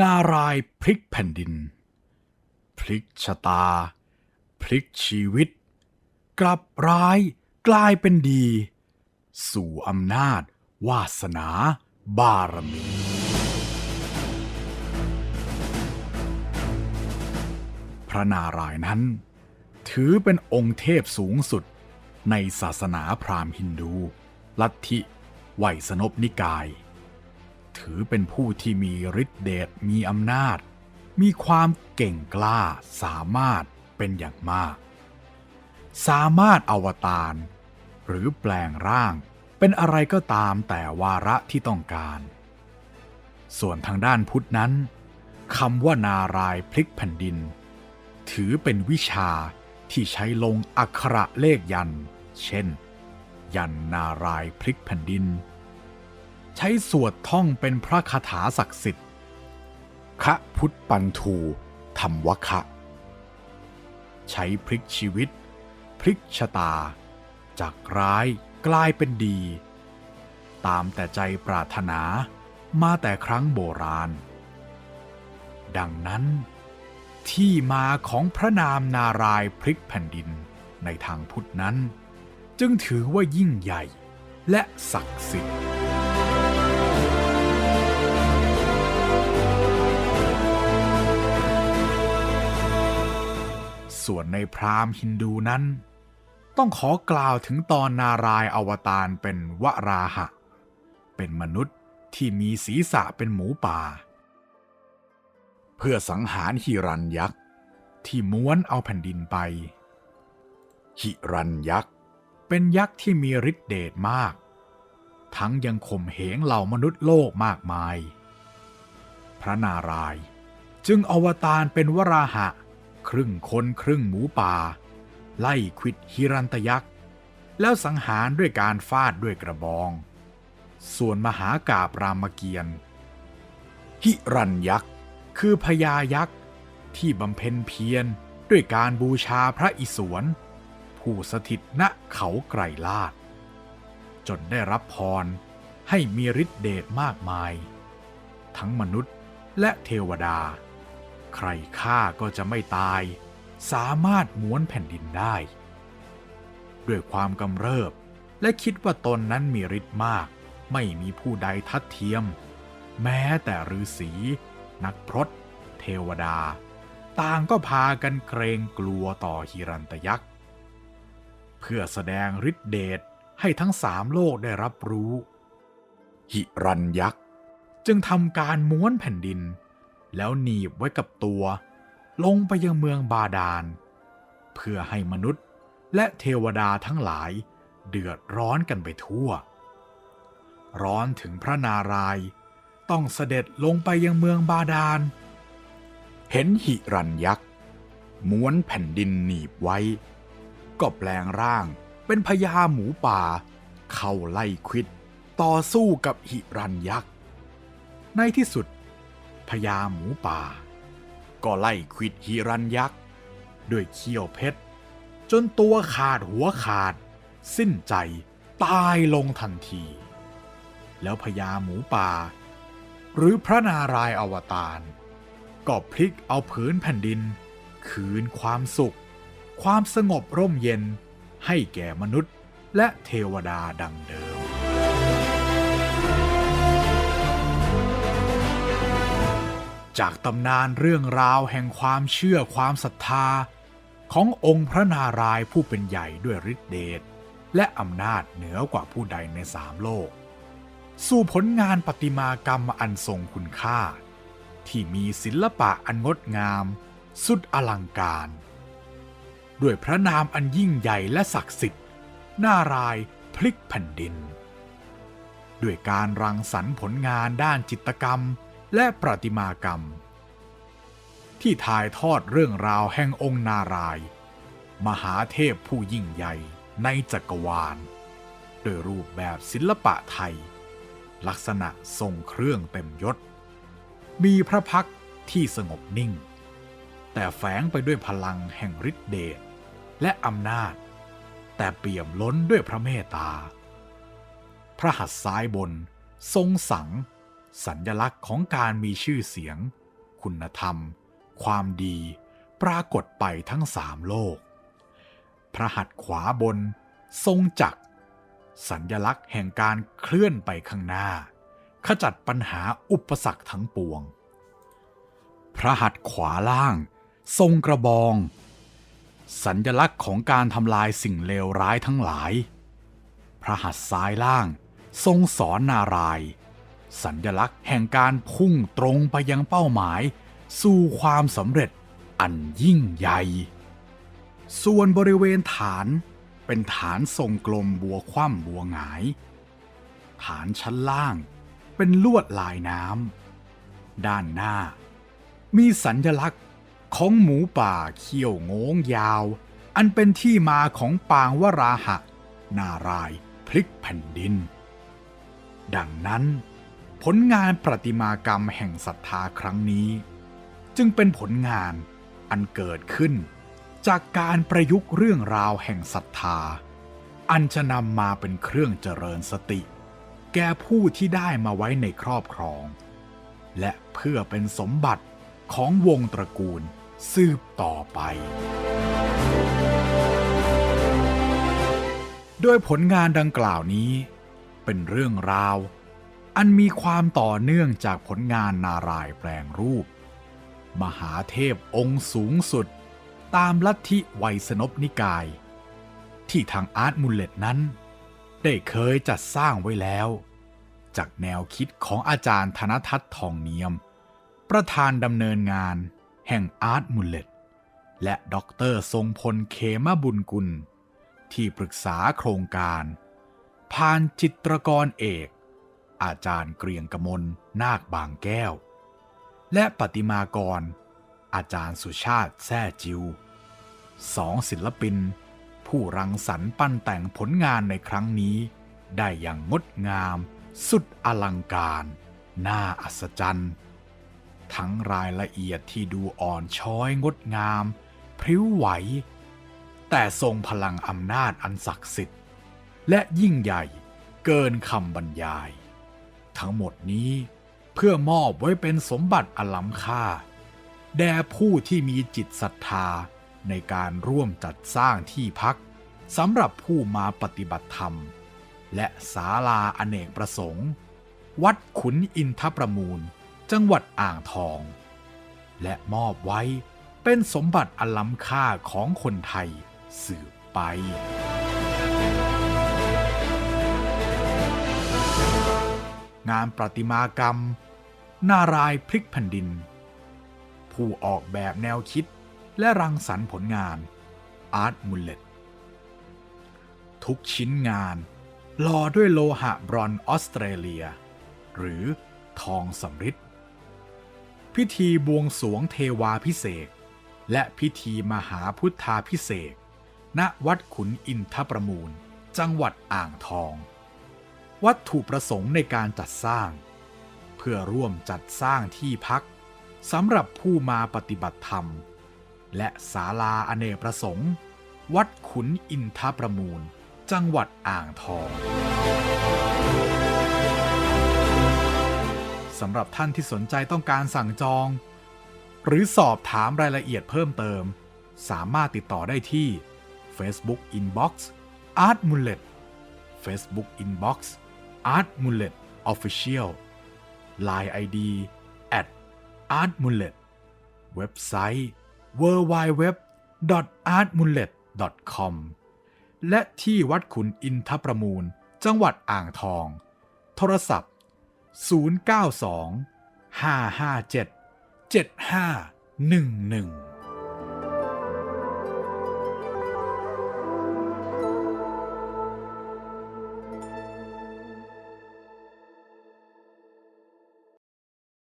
นารายพลิกแผ่นดิน พลิกชะตา พลิกชีวิต กลับร้ายกลายเป็นดี สู่อำนาจ วาสนา บารมี พระนารายณ์นั้น ถือเป็นองค์เทพสูงสุดในศาสนาพราหมณ์ฮินดู ลัทธิไวยสนบนิกาย ถือเป็นผู้ที่มีฤทธิเดชมีอำนาจ มีความเก่งกล้าสามารถเป็นอย่างมาก สามารถอวตารหรือแปลงร่างเป็นอะไรก็ตามแต่วาระที่ต้องการ ส่วนทางด้านพุทธนั้นคำว่านารายพลิกแผ่นดิน ถือเป็นวิชาที่ใช้ลงอักขระเลขยัน เช่น ยันนารายพลิกแผ่นดิน ใช้สวดท่องเป็นพระคาถาศักดิ์สิทธิ์คะพุทธปันทูธรรมวคะ ใช้พลิกชีวิต พลิกชะตา จากร้ายกลายเป็นดี ตามแต่ใจปรารถนามาแต่ครั้งโบราณ ดังนั้น ที่มาของพระนามนารายพลิกแผ่นดินในทางพุทธนั้น จึงถือว่ายิ่งใหญ่และศักดิ์สิทธิ์ ส่วนในพราหมณ์ฮินดูนั้น ต้องขอกล่าวถึงตอนนารายอวตารเป็นวราหะ เป็นมนุษย์ที่มีศีรษะเป็นหมูป่า เพื่อสังหารหิรันยักษ์ที่ม้วนเอาแผ่นดินไป หิรันยักษ์เป็นยักษ์ที่มีฤทธิเดชมาก ทั้งยังข่มเหงเหล่ามนุษย์โลกมากมาย พระนารายณ์จึงอวตารเป็นวราหะ ครึ่งคนครึ่งหมูป่า ไล่ควิดฮิรันตยักษ์ แล้วสังหารด้วยการฟาดด้วยกระบอง ส่วนมหากาบรามเกียรติ์หิรันยักษ์คือพญายักษ์ที่บำเพ็ญเพียรด้วยการบูชาพระอิศวร ผู้สถิตณเขาไกรลาด จนได้รับพรให้มีฤทธิเดชมากมาย ทั้งมนุษย์และเทวดา ใครฆ่าก็จะไม่ตาย สามารถม้วนแผ่นดินได้ ด้วยความกำเริบและคิดว่าตนนั้นมีฤทธิ์มาก ไม่มีผู้ใดทัดเทียม แม้แต่ฤาษีนักพรตเทวดา ต่างก็พากันเกรงกลัวต่อฮิรันตยักษ์ เพื่อแสดงฤทธิเดชให้ทั้งสามโลกได้รับรู้ หิรันยักษ์จึงทำการม้วนแผ่นดิน แล้วหนีบไว้กับตัว ลงไปยังเมืองบาดาล เพื่อให้มนุษย์และเทวดาทั้งหลายเดือดร้อนกันไปทั่ว ร้อนถึงพระนารายต้องเสด็จลงไปยังเมืองบาดาล เห็นหิรันยักษ์ม้วนแผ่นดินหนีบไว้ ก็แปลงร่างเป็นพญาหมูป่า เข้าไล่ควิดต่อสู้กับหิรันยักษ์ ในที่สุด พญาหมูป่า ก็ไล่ควิดหิรันยักษ์ ด้วยเขี้ยวเพชร จนตัวขาดหัวขาด สิ้นใจตายลงทันที แล้วพญาหมูป่า หรือพระนารายณ์อวตารก็พลิกเอาผืนแผ่นดิน คืนความสุข ความสงบร่มเย็นให้แก่มนุษย์และเทวดาดังเดิม จากตำนานเรื่องราวแห่งความเชื่อความศรัทธา ขององค์พระนารายณ์ผู้เป็นใหญ่ด้วยฤทธิเดชและอำนาจเหนือกว่าผู้ใดในสามโลก สู่ผลงานประติมากรรมอันทรงคุณค่า ที่มีศิลปะอันงดงาม สุดอลังการ ด้วยพระนามอันยิ่งใหญ่และศักดิ์สิทธิ์นารายพลิกแผ่นดิน ด้วยการรังสรรค์ผลงานด้านจิตกรรม และประติมากรรม ที่ถ่ายทอดเรื่องราวแห่งองค์นารายณ์มหาเทพผู้ยิ่งใหญ่ในจักรวาล โดยรูปแบบศิลปะไทย ลักษณะทรงเครื่องเต็มยศ มีพระพักที่สงบนิ่ง แต่แฝงไปด้วยพลังแห่งฤทธิเดชและอำนาจ แต่เปี่ยมล้นด้วยพระเมตตา พระหัตถ์ซ้ายบน ทรงสัง สัญญลักษณ์ของการมีชื่อเสียง คุณธรรม ความดี ปรากฏไปทั้งสามโลก พระหัตถ์ขวาบน ทรงจัก สัญญลักษณ์แห่งการเคลื่อนไปข้างหน้า ขจัดปัญหาอุปสรรคทั้งปวง พระหัตถ์ขวาล่าง ทรงกระบอง สัญญลักษณ์ของการทำลายสิ่งเลวร้ายทั้งหลาย พระหัตถ์ซ้ายล่าง ทรงสอนนารายณ์ สัญญลักษณ์แห่งการพุ่งตรงไปยังเป้าหมาย สู่ความสำเร็จอันยิ่งใหญ่ ส่วนบริเวณฐานเป็นฐานทรงกลมบัวคว่ำบัวหงาย ฐานชั้นล่างเป็นลวดลายน้ำด้านหน้า มีสัญญลักษณ์ของหมูป่าเขี้ยวโงงยาว อันเป็นที่มาของปางวราหะ นารายพลิกแผ่นดิน ดังนั้น ผลงานประติมากรรมแห่งศรัทธาครั้งนี้ จึงเป็นผลงานอันเกิดขึ้น จากการประยุกต์เรื่องราวแห่งศรัทธา อันจะนำมาเป็นเครื่องเจริญสติ แก่ผู้ที่ได้มาไว้ในครอบครอง และเพื่อเป็นสมบัติของวงตระกูลสืบต่อไป โดยผลงานดังกล่าวนี้ เป็นเรื่องราว อันมีความต่อเนื่องจากผลงานนารายแปลงรูป มหาเทพองค์สูงสุด ตามลัทธิไวยสนพนิกาย ที่ทางอาร์ตมูลเลตนั้น ได้เคยจัดสร้างไว้แล้ว จากแนวคิดของอาจารย์ธนทัศน์ทองเนียม ประธานดำเนินงานแห่งอาร์ตมูลเลตและด็อกเตอร์ทรงพลเขมบุญกุล ที่ปรึกษาโครงการ ผ่านจิตรกรเอก อาจารย์เกรียงกมลนาคบางแก้ว และปฏิมากร อาจารย์สุชาติแซ่จิวสองศิลปิน ผู้รังสรรค์ปั้นแต่งผลงานในครั้งนี้ ได้อย่างงดงาม สุดอลังการ น่าอัศจรรย์ ทั้งรายละเอียดที่ดูอ่อนช้อยงดงาม พริ้วไหว แต่ทรงพลังอำนาจอันศักดิ์สิทธิ์ และยิ่งใหญ่เกินคำบรรยาย ทั้งหมดนี้เพื่อมอบไว้เป็นสมบัติอล้ำค่า แด่ผู้ที่มีจิตศรัทธาในการร่วมจัดสร้างที่พักสำหรับผู้มาปฏิบัติธรรม และศาลาอเนกประสงค์ วัดขุนอินทประมูล จังหวัดอ่างทอง และมอบไว้เป็นสมบัติอล้ำค่าของคนไทยสืบไป งานประติมากรรม นารายพลิกแผ่นดิน ผู้ออกแบบแนวคิดและรังสรรค์ผลงานอาร์ตมุลเลตทุกชิ้นงานหล่อด้วยโลหะบรอนออสเตรเลีย หรือทองสำริดพิธีบวงสวงเทวาพิเศษและพิธีมหาพุทธาพิเศษณวัดขุนอินทประมูล จังหวัดอ่างทอง วัตถุประสงค์ในการจัดสร้าง เพื่อร่วมจัดสร้างที่พักสำหรับผู้มาปฏิบัติธรรม และศาลาอเนกประสงค์ วัดขุนอินทประมูล จังหวัดอ่างทองสำหรับท่านที่สนใจต้องการสั่งจอง หรือสอบถามรายละเอียดเพิ่มเติม สามารถติดต่อได้ที่ Facebook Inbox Art Mullet Facebook Inbox Art Mullet Official Line ID at Art Mullet เว็บไซต์ www.artmullet.com และที่วัดขุนอินทประมูล จังหวัดอ่างทอง โทรศัพท์ 092 557 7511